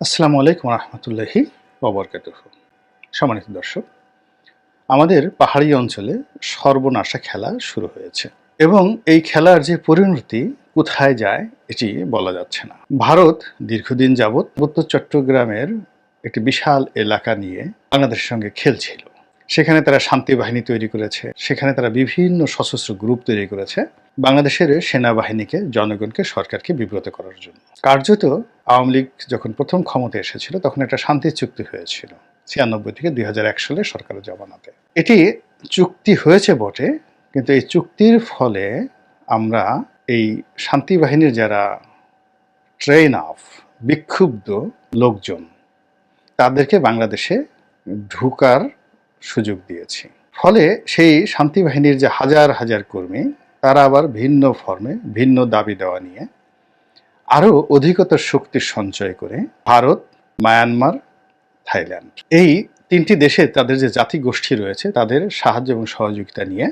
আসসালামু আলাইকুম রহমতুল্লাহি ওবরকাতুহ সম্মানিত দর্শক, আমাদের পাহাড়ি অঞ্চলে সর্বনাশা খেলা শুরু হয়েছে এবং এই খেলার যে পরিণতি কোথায় যায় এটি বলা যাচ্ছে না। ভারত দীর্ঘদিন যাবৎ উত্তর চট্টগ্রামের একটি বিশাল এলাকা নিয়ে বাংলাদেশের সঙ্গে খেলছিল। সেখানে তারা শান্তি বাহিনী তৈরি করেছে। সেখানে তারা বিভিন্ন সশস্ত্র গ্রুপ তৈরি করেছে বাংলাদেশের সেনাবাহিনীকে, জনগণকে, সরকারকে বিব্রত করার জন্য। কার্যত আওয়ামী লীগ যখন প্রথম ক্ষমতা এসেছিল, তখন একটা শান্তি চুক্তি হয়েছিল, ছিয়ানব্বই থেকে দুই সালে সরকারের জমানাতে। এটি চুক্তি হয়েছে বটে, কিন্তু এই চুক্তির ফলে আমরা এই শান্তি বাহিনীর যারা ট্রেন অফ বিক্ষুব্ধ লোকজন, তাদেরকে বাংলাদেশে ঢুকার সুযোগ দিয়েছি। ফলে সেই শান্তি বাহিনীর যে হাজার হাজার কর্মী, তারা আবার ভিন্ন ফর্মে ভিন্ন দাবি দেওয়া নিয়ে আরও অধিকতর শক্তি সঞ্চয় করে ভারত, মায়ানমার, থাইল্যান্ড। এই তিনটি দেশে তাদের যে জাতি গোষ্ঠী রয়েছে, তাদের সাহায্য এবং সহযোগিতা নিয়ে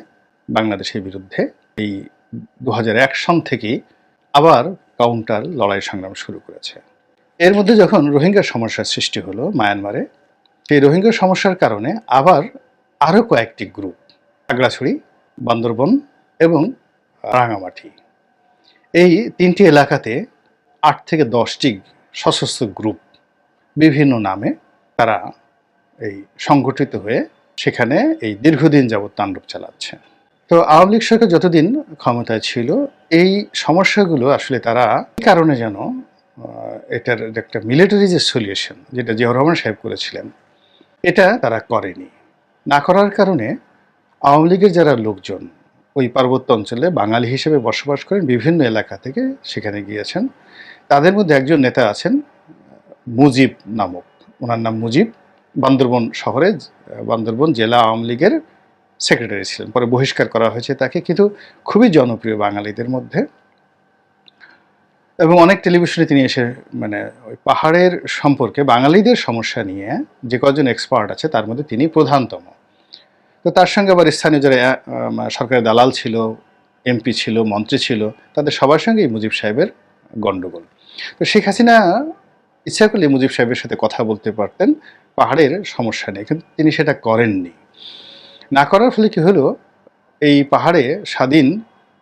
বাংলাদেশের বিরুদ্ধে এই দু হাজার এক সন থেকেই আবার কাউন্টার লড়াই সংগ্রাম শুরু করেছে। এর মধ্যে যখন রোহিঙ্গা সমস্যার সৃষ্টি হলো মায়ানমারে সেই রোহিঙ্গা সমস্যার কারণে আবার আরও কয়েকটি গ্রুপ, খাগড়াছড়ি, বান্দরবন এবং রাঙামাটি। এই তিনটি এলাকাতে আট থেকে দশটি সশস্ত্র গ্রুপ বিভিন্ন নামে তারা এই সংগঠিত হয়ে সেখানে এই দীর্ঘদিন যাবৎ তাণ্ডব চালাচ্ছে। তো আওয়ামী লীগ সরকার যতদিন ক্ষমতায় ছিল, এই সমস্যাগুলো আসলে তারা এই কারণে যেন এটার একটা মিলিটারি যে সলিউশন যেটা জিয়াউর রহমান সাহেব করেছিলেন এটা তারা করেনি। না করার কারণে আওয়ামী লীগের যারা লোকজন ওই পার্বত্য অঞ্চলে বাঙালি হিসেবে বসবাস করেন, বিভিন্ন এলাকা থেকে সেখানে গিয়েছেন, তাদের মধ্যে একজন নেতা আছেন, মুজিব নামক। ওনার নাম মুজিব। বান্দরবন শহরে, বান্দরবন জেলা আওয়ামী লীগের সেক্রেটারি ছিলেন। পরে বহিষ্কার করা হয়েছে তাকে, কিন্তু খুবই জনপ্রিয় বাঙালিদের মধ্যে। এবং অনেক টেলিভিশনে তিনি এসে মানে ওই পাহাড়ের সম্পর্কে বাঙালিদের সমস্যা নিয়ে যে কজন এক্সপার্ট আছে তার মধ্যে তিনি প্রধানতম। তো তার সঙ্গে আবার স্থানীয় যারা সরকারের দালাল ছিল, এমপি ছিল, মন্ত্রী ছিল, তাদের সবার সঙ্গেই মুজিব সাহেবের গণ্ডগোল তো শেখ হাসিনা ইচ্ছা করলে মুজিব সাহেবের সাথে কথা বলতে পারতেন, পাহাড়ের সমস্যা নেই কিন্তু তিনি সেটা করেননি। না করার ফলে কী হলো, এই পাহাড়ে স্বাধীন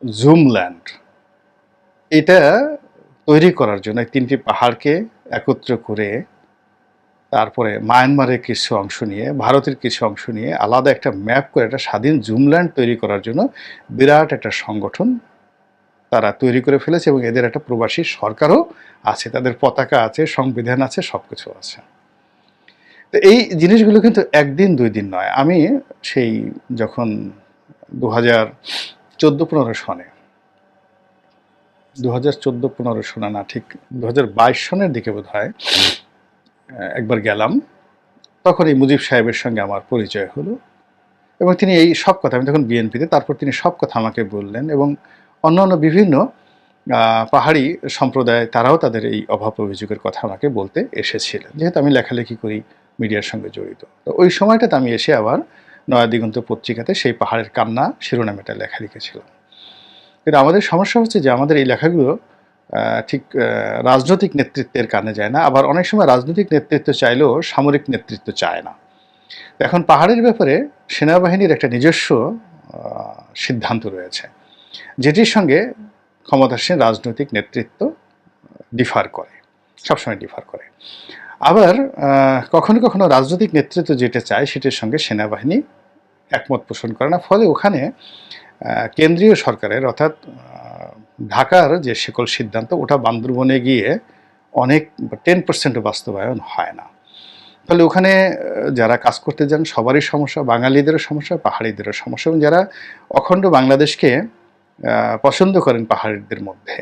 জুমল্যান্ড, এটা তৈরি করার জন্য এই তিনটি পাহাড়কে একত্র করে তারপরে মায়ানমারের কিছু অংশ নিয়ে, ভারতের কিছু অংশ নিয়ে আলাদা একটা ম্যাপ করে একটা স্বাধীন জুমল্যান্ড তৈরি করার জন্য বিরাট একটা সংগঠন তারা তৈরি করে ফেলেছে এবং এদের একটা প্রবাসী সরকারও আছে, তাদের পতাকা আছে, সংবিধান আছে সব কিছু আছে। তো এই জিনিসগুলো কিন্তু একদিন, দুই দিন নয়। আমি সেই যখন দু হাজার চোদ্দ, পনেরো সনে দু হাজার পনেরো সনে না, ঠিক দু হাজার বাইশ সনের দিকে বোধ হয় একবার গেলাম। তখন এই মুজিব সাহেবের সঙ্গে আমার পরিচয় হলো। এবং তিনি এই সব কথা, আমি তখন বিএনপিতে, তারপর তিনি সব কথা আমাকে বললেন এবং অন্যান্য বিভিন্ন পাহাড়ি সম্প্রদায়, তারাও তাদের এই অভাব অভিযোগের কথা আমাকে বলতে এসেছিলেন। যেহেতু আমি লেখালেখি করি, মিডিয়ার সঙ্গে জড়িত। তো ওই সময়টাতে আমি এসে আবার নয়া দিগন্ত পত্রিকাতে সেই পাহাড়ের কান্না শিরোনামে একটা লেখা লিখেছিলাম কিন্তু আমাদের সমস্যা হচ্ছে যে আমাদের এই লেখাগুলো ঠিক রাজনৈতিক নেতৃত্বের কানে যায় না। আবার অনেক সময় রাজনৈতিক নেতৃত্ব চাইলেও সামরিক নেতৃত্ব চায় না। এখন পাহাড়ের ব্যাপারে সেনাবাহিনীর একটা নিজস্ব সিদ্ধান্ত রয়েছে, যেটির সঙ্গে ক্ষমতাসীন রাজনৈতিক নেতৃত্ব ডিফার করে, সবসময় ডিফার করে। আবার কখনো কখনো রাজনৈতিক নেতৃত্ব যেটা চায় সেটির সঙ্গে সেনাবাহিনী একমত পোষণ করে না। ফলে ওখানে কেন্দ্রীয় সরকারের, অর্থাৎ ঢাকার যে সকল সিদ্ধান্ত, ওটা বান্দরবনে গিয়ে অনেক টেন পার্সেন্ট বাস্তবায়ন হয় না। ফলে ওখানে যারা কাজ করতে যান, সবারই সমস্যা, বাঙালিদেরও সমস্যা, পাহাড়িদেরও সমস্যা, এবং যারা অখণ্ড বাংলাদেশকে পছন্দ করেন পাহাড়িদের মধ্যে,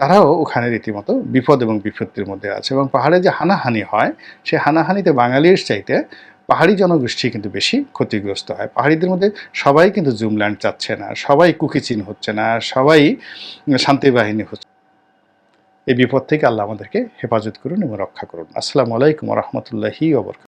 তারাও ওখানে রীতিমতো বিপদ এবং বিপত্তির মধ্যে আছে, এবং পাহাড়ে যে হানাহানি হয় সেই হানাহানিতে বাঙালির চাইতে পাহাড়ি জনগোষ্ঠী কিন্তু বেশি ক্ষতিগ্রস্ত হয়। পাহাড়িদের মধ্যে সবাই কিন্তু জুমল্যান্ড চাচ্ছে না, সবাই কুকিচিন হচ্ছে না, সবাই শান্তি বাহিনী হচ্ছে এই বিপদ থেকে আল্লাহ আমাদেরকে হেফাজত করুন এবং রক্ষা করুন। আসসালামু আলাইকুম রহমতুল্লাহি ওবরকাত